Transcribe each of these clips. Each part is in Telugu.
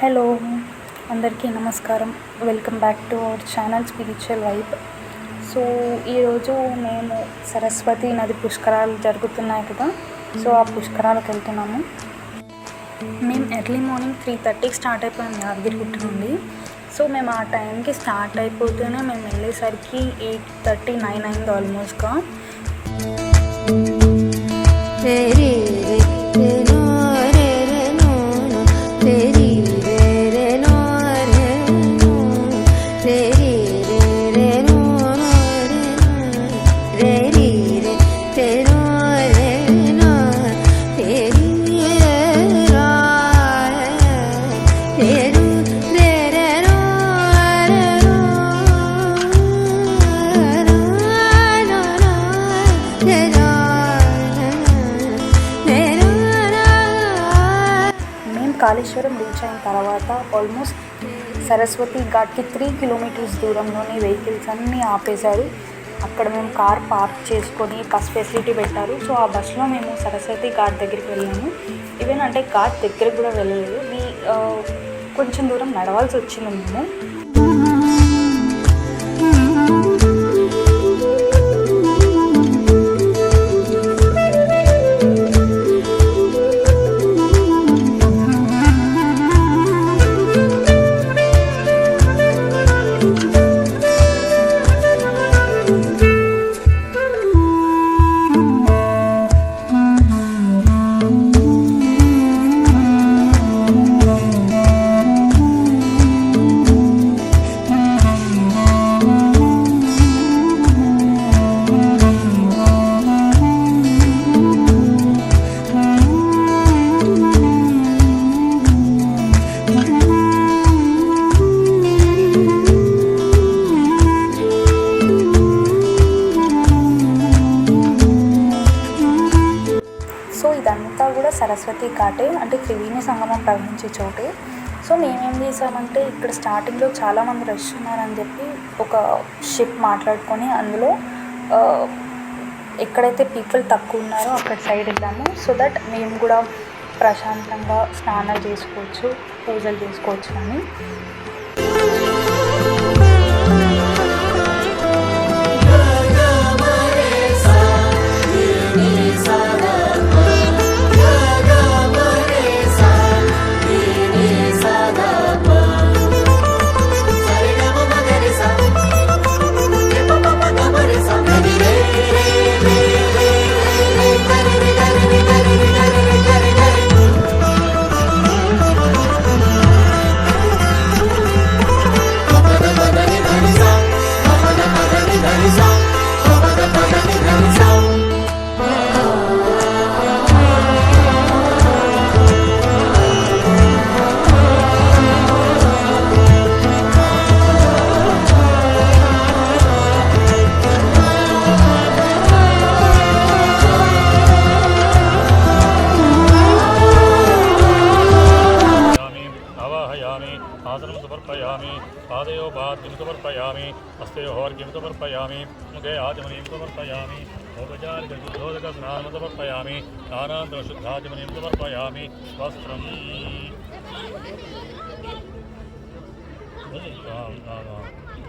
హలో అందరికీ నమస్కారం. Welcome back to our channel spiritual vibe so ఈరోజు మేము సరస్వతి నది పుష్కరాలు జరుగుతున్నాయి కదా సో ఆ పుష్కరాలకు వెళ్తున్నాము. మేము ఎర్లీ మార్నింగ్ త్రీ థర్టీకి స్టార్ట్ అయిపోయాం యాదగిరిగుట్ట నుండి. సో మేము ఆ టైంకి స్టార్ట్ అయిపోతేనే మేము వెళ్ళేసరికి ఎయిట్ థర్టీ నైన్ అయింది ఆల్మోస్ట్గా కాళేశ్వరం రీచ్ అయిన తర్వాత ఆల్మోస్ట్ సరస్వతి ఘాట్కి త్రీ కిలోమీటర్స్ దూరంలోని వెహికల్స్ అన్నీ ఆపేశారు. అక్కడ మేము కార్ పార్క్ చేసుకొని బస్ ఫెసిలిటీ పెట్టారు. సో ఆ బస్లో మేము సరస్వతి ఘాట్ దగ్గరికి వెళ్ళాము. ఈవెన్ అంటే ఘాట్ దగ్గరికి కూడా వెళ్ళలేదు. మీ కొంచెం దూరం నడవాల్సి వచ్చింది మేము. ఇదంతా కూడా సరస్వతి ఘాటే అంటే త్రివేణి సంగమం ప్రవహించే చోటే. సో మేమేం చేసామంటే ఇక్కడ స్టార్టింగ్లో చాలామంది రష్ ఉన్నారని చెప్పి ఒక షిప్ మాట్లాడుకొని అందులో ఎక్కడైతే పీపుల్ తక్కువ ఉన్నారో అక్కడ సైడ్ వెళ్ళాము. సో దట్ మేము కూడా ప్రశాంతంగా స్నానాలు చేసుకోవచ్చు పూజలు చేసుకోవచ్చు అని. घोर्घ्यं समर्पयामि। मुखे आचमनीं समर्पयामि। औपचारिकशुद्धोदकस्नानं समर्पयामि। स्नानान्तरशुद्धाचमनीं समर्पयामि। वस्त्रम्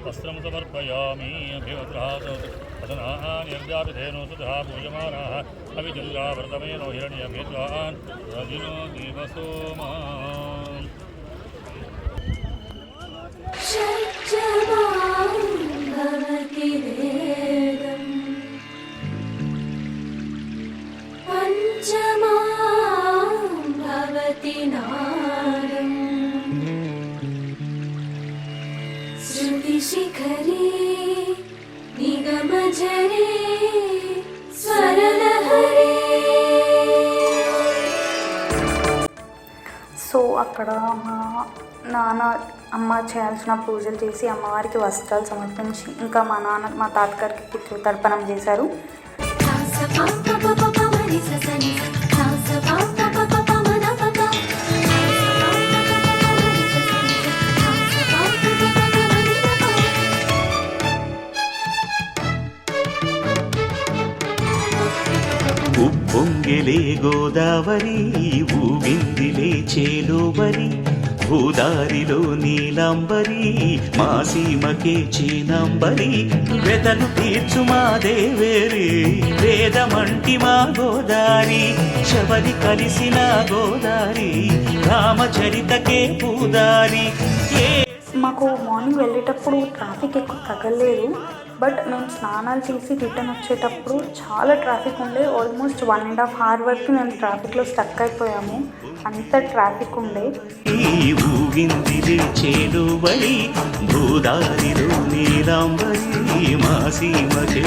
वस्त्रं समर्पयामि। अभिवस्त्राः निर्जापिधेनुसुधा पूजमानाः। अभिचन्द्राव्रतमेनो हिरण्यभिद्वान् रजिनो भवति वेदम् पञ्चमां भवति नारम् श्रुतिशिखरे निगमजरे स्वरलहरे సో అక్కడ మా నాన్న అమ్మ చేయాల్సిన పూజలు చేసి అమ్మవారికి వస్త్రాలు సమర్పించి ఇంకా మా నాన్న మా తాతగారికి పితృ తర్పణం చేశారు. ఉప్పొంగిలే గోదావరి ఊగిందిలే చేలోవరి భూదారిలో నీలాంబరి మా సీమకే చీనంబరి. వెతలు తీర్చు మా దేవేరి వేదమంటి మా గోదారి శబరి కలిసిన గోదారి రామచరితకే పూదారి. మాకు మార్నింగ్ వెళ్ళేటప్పుడు ట్రాఫిక్ ఎక్కువ తగలేదు బట్ మేము స్నానాలు చేసి రిటర్న్ వచ్చేటప్పుడు చాలా ట్రాఫిక్ ఉండే. Almost one and half hour వరకు మేము ట్రాఫిక్లో స్టక్ అయిపోయాము. అంత ట్రాఫిక్ ఉండే. ఈ నీలాంబరి మా సీమకే